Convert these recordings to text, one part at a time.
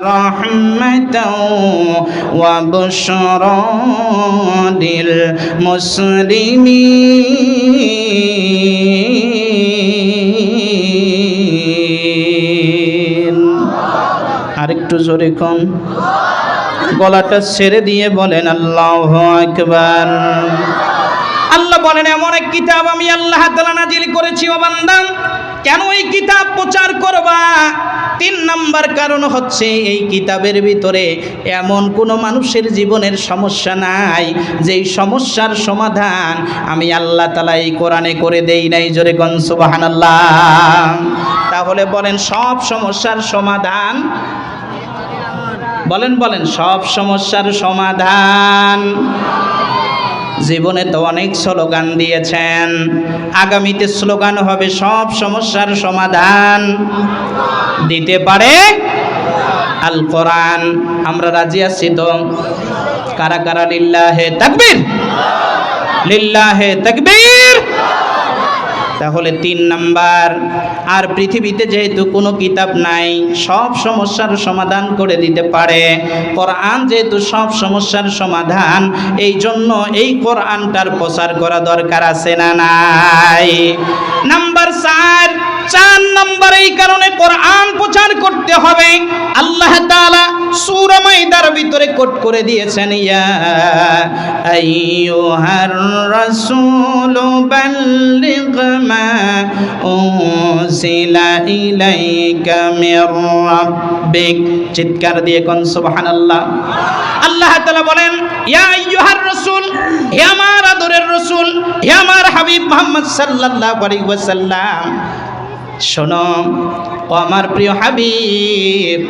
رحمة وبشرى للمسلمين আরেকটু জোরে কম গলাটা ছেড়ে দিয়ে বলেন আল্লাহ আকবার আল্লাহ বলেন এমন এক কিতাব আমি আল্লাহ তাআলা নাজিল করেছি ও বান্দা কেন এই কিতাব প্রচার করবা? তিন নাম্বার কারণ হচ্ছে এই কিতাবের ভিতরে এমন কোনো মানুষের জীবনের সমস্যা নাই, যেই সমস্যার সমাধান আমি আল্লাহ তালা এই কোরআনে করে দেই নাই, জোরে গন সুবাহান তাহলে বলেন সব সমস্যার সমাধান? বলেন বলেন, সব সমস্যার সমাধান। জীবনে তো অনেক স্লোগান দিয়েছেন। আগামীতে স্লোগান হবে সব সমস্যার সমাধান। দিতে পারে আল কোরআন আমরা রাজি আছি তো? কারা কারা লিল্লাহে তাকবীর? লিল্লাহে তাকবীর! তাহলে তিন নাম্বার। আর পৃথিবীতে যেহেতু কোনো কিতাব নাই, সব সমস্যার সমাধান করে দিতে পারে। কোরআন যেহেতু সব সমস্যার সমাধান, এই জন্য এই কোরআনটার প্রচার করা দরকার আছে না নাই? নাম্বার চার চার নম্বর এই কারণে কোরআন প্রচার করতে হবে। আল্লাহ তাআলা সূরা মাইদার ভিতরে কোট করে দিয়েছেন, ইয়া চিৎকার দিয়ে কোন সুবহানাল্লাহ। আল্লাহ আল্লাহ তাআলা বলেন, ইয়া আইয়ুহার রাসূল, হে আমার আদরের রাসূল, হে আমার হাবিব মুহাম্মদ সাল্লাল্লাহু আলাইহি শোনো, ও আমার প্রিয় হাবিব,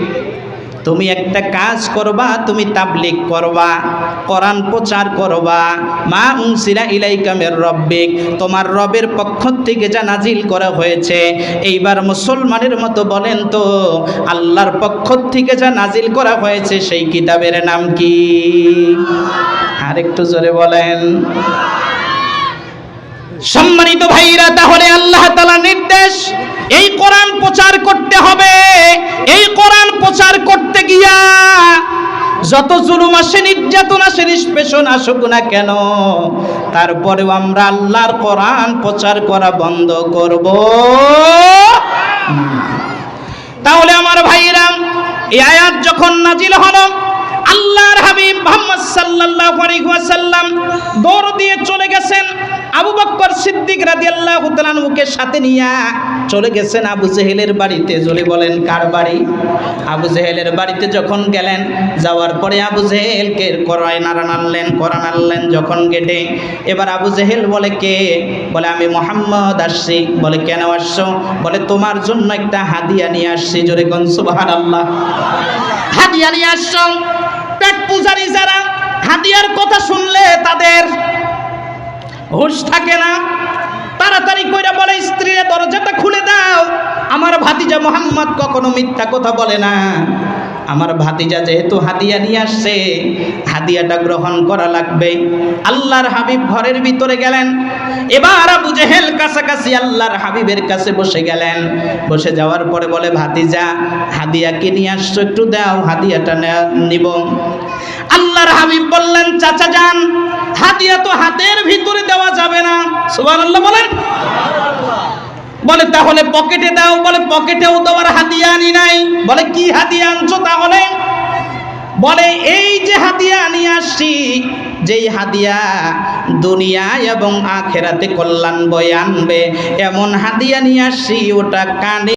তুমি একটা কাজ করবা, তুমি তাবলিক করবা, কোরআন প্রচার করবা। মা উনসিরা ইলাইকামের রব্বিক, তোমার রবের পক্ষ থেকে যা নাজিল করা হয়েছে, এইবার মুসলমানের মতো বলেন তো, আল্লাহর পক্ষ থেকে যা নাজিল করা হয়েছে, সেই কিতাবের নাম কি? আর একটু জোরে বলেন। সম্মানিত ভাইরা, তাহলে আল্লাহ তালা নির্দেশ এই কোরআন প্রচার করতে হবে। এই কোরআন প্রচার করতে গিয়া যত জুলুম আসে, নির্যাতন আসে, নিষ্পেষণ আসুক না কেন, তারপরেও আমরা আল্লাহর কোরআন প্রচার করা বন্ধ করব। তাহলে আমার ভাইরা এই আয়াত যখন নাজিল হলো, আল্লাহর হাবিব মোহাম্মদ সাল্লাল্লাহু আলাইহি ওয়াসাল্লাম দৌড় দিয়ে চলে গেছেন আবু বক্কর সিদ্দিক রাদিয়াল্লাহু তাআলা মুখে সাথে নিয়া চলে গেছেন আবু জেহেলের বাড়িতে। জলে বলেন, কার বাড়ি? আবু জেহেলের বাড়িতে যখন গেলেন, যাওয়ার পরে আবু জেহেলকে করায় নাড়া নাড়লেন, করা নাড়লেন যখন গেটে। এবার আবু জেহেল বলে, কে? বলে, আমি মোহাম্মদ আসছি। বলে, কেন আসছো? বলে, তোমার জন্য একটা হাদিয়া নিয়ে আসছি। জোরে কোন, সুবহানাল্লাহ। হাদিয়া নিয়ে আসছো? হাদিয়ার কথা শুনলে তাদের হুশ থাকে না। তাড়াতাড়ি কইরা বলে স্ত্রীর দরজাটা খুলে দাও আমার ভাতিজা মোহাম্মদ কখনো মিথ্যা কথা বলে না। আমার ভাতিজা যেহেতু হাদিয়া নিয়ে আসছে হাদিয়াটা গ্রহণ করা লাগবে। আল্লাহর হাবিব ঘরের ভিতরে গেলেন। এবার আবু জেহেল কাছাকাছি আল্লাহর হাবিবের কাছে বসে গেলেন। বসে যাওয়ার পরে বলে, ভাতিজা হাদিয়া কি নিয়ে আসছো একটু দাও হাদিয়াটা নিব। আল্লাহর হাবিব বললেন, চাচা যান হাদিয়া তো হাতের ভিতরে দেওয়া যাবে না। সুবহানাল্লাহ বলেন। বলে, তাহলে পকেটে দাও। বলে পকেটেও তোমার হাতিয়ানি আনি নাই। বলে, কি হাতিয়ে আনছো তাহলে? বলে, এই যে হাতিয়া নিয়ে আসছি, যেই হাতিয়া দুনিয়া এবং আখেরাতে কল্যাণ বয়ে আনবে, এমন হাতিয়া নিয়ে আসছি, ওটা কানে